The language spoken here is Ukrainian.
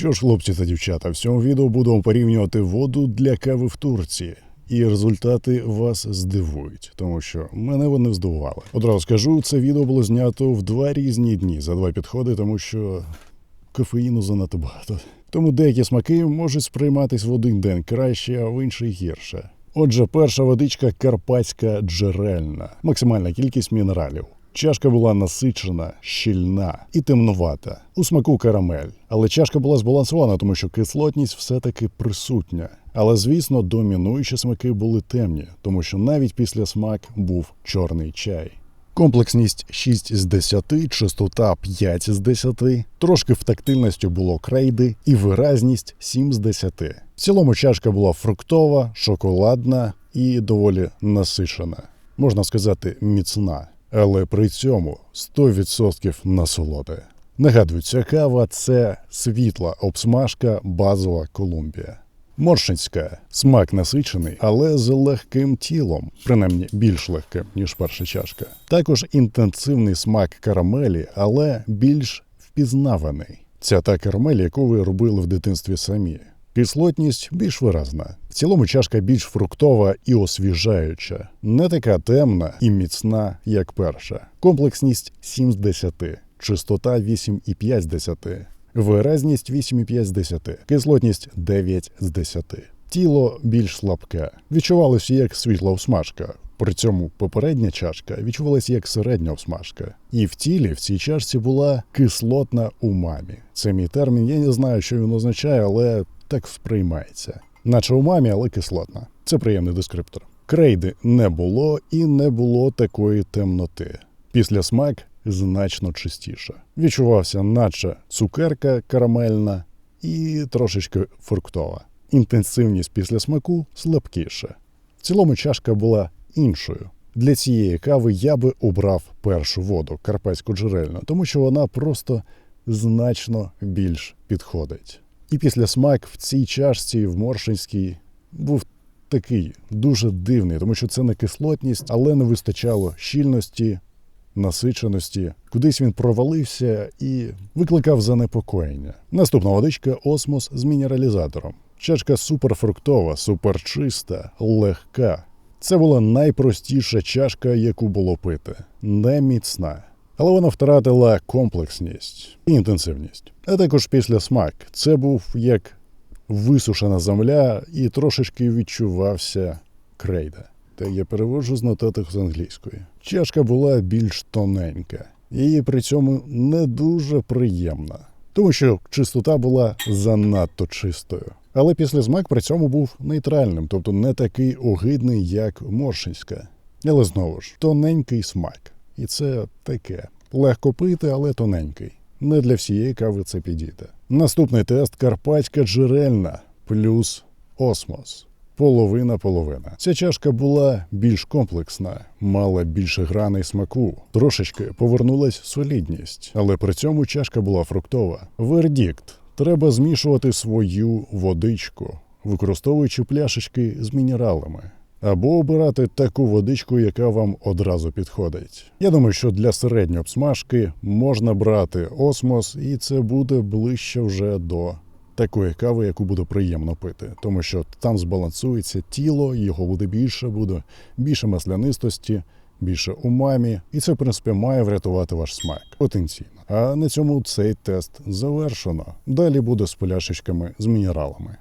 Що ж, хлопці та дівчата, в цьому відео будемо порівнювати воду для кави в Турції. І результати вас здивують, тому що мене вони здивували. Одразу скажу, це відео було знято в два різні дні за два підходи, тому що кофеїну занадто багато. Тому деякі смаки можуть сприйматись в один день краще, а в інший гірше. Отже, перша водичка карпатська джерельна, максимальна кількість мінералів. Чашка була насичена, щільна і темнувата. У смаку карамель. Але чашка була збалансована, тому що кислотність все-таки присутня. Але, звісно, домінуючі смаки були темні, тому що навіть після смак був чорний чай. Комплексність 6 з 10, чистота 5 з 10, трошки в тактильності було крейди і виразність 7 з 10. В цілому чашка була фруктова, шоколадна і доволі насичена. Можна сказати, міцна, але при цьому 100% насолоди. Нагадую, ця кава це світла обсмажка базова Колумбія. Моршинська смак насичений, але з легким тілом, принаймні більш легким, ніж перша чашка. Також інтенсивний смак карамелі, але більш впізнаваний. Ця та карамель, яку ви робили в дитинстві самі. Кислотність більш виразна. В цілому чашка більш фруктова і освіжаюча, не така темна і міцна, як перша. Комплексність 7 з 10, чистота 8,5 з 10. Виразність 8,5 з 10, кислотність 9 з 10. Тіло більш слабке. Відчувалося як світла всмажка. При цьому попередня чашка відчувалася як середня всмажка. І в тілі в цій чашці була кислотна умамі. Це мій термін, я не знаю, що він означає, але так сприймається. Наче умамі, але кислотна. Це приємний дескриптор. Крейди не було і не було такої темноти. Після смак значно чистіше. Відчувався, наче цукерка карамельна і трошечки фруктова. Інтенсивність після смаку слабкіша. В цілому чашка була іншою. Для цієї кави я би обрав першу воду карпатську джерельну, тому що вона просто значно більш підходить. І після смак в цій чашці в Моршинській був такий дуже дивний, тому що це не кислотність, але не вистачало щільності, насиченості. Кудись він провалився і викликав занепокоєння. Наступна водичка осмос з мінералізатором. Чашка суперфруктова, суперчиста, легка. Це була найпростіша чашка, яку було пити, не міцна. Але вона втратила комплексність і інтенсивність. А також після смак. Це був як висушена земля, і трошечки відчувався крейда. Та я переводжу з нотаток з англійської. Чашка була більш тоненька, і при цьому не дуже приємна, тому що чистота була занадто чистою. Але після смак при цьому був нейтральним, тобто не такий огидний, як моршинська. Але знову ж тоненький смак. І це таке. Легко пити, але тоненький. Не для всієї кави це підійде. Наступний тест карпатська джерельна плюс осмос. Половина половина. Ця чашка була більш комплексна, мала більше граней смаку. Трошечки повернулась солідність, але при цьому чашка була фруктова. Вердикт: треба змішувати свою водичку, використовуючи пляшечки з мінералами. Або обирати таку водичку, яка вам одразу підходить. Я думаю, що для середньої обсмажки можна брати осмос, і це буде ближче вже до такої кави, яку буде приємно пити, тому що там збалансується тіло, його буде більше, буде більше маслянистості, більше умамі, і це в принципі має врятувати ваш смак потенційно. А на цьому цей тест завершено. Далі буде з пляшечками з мінералами.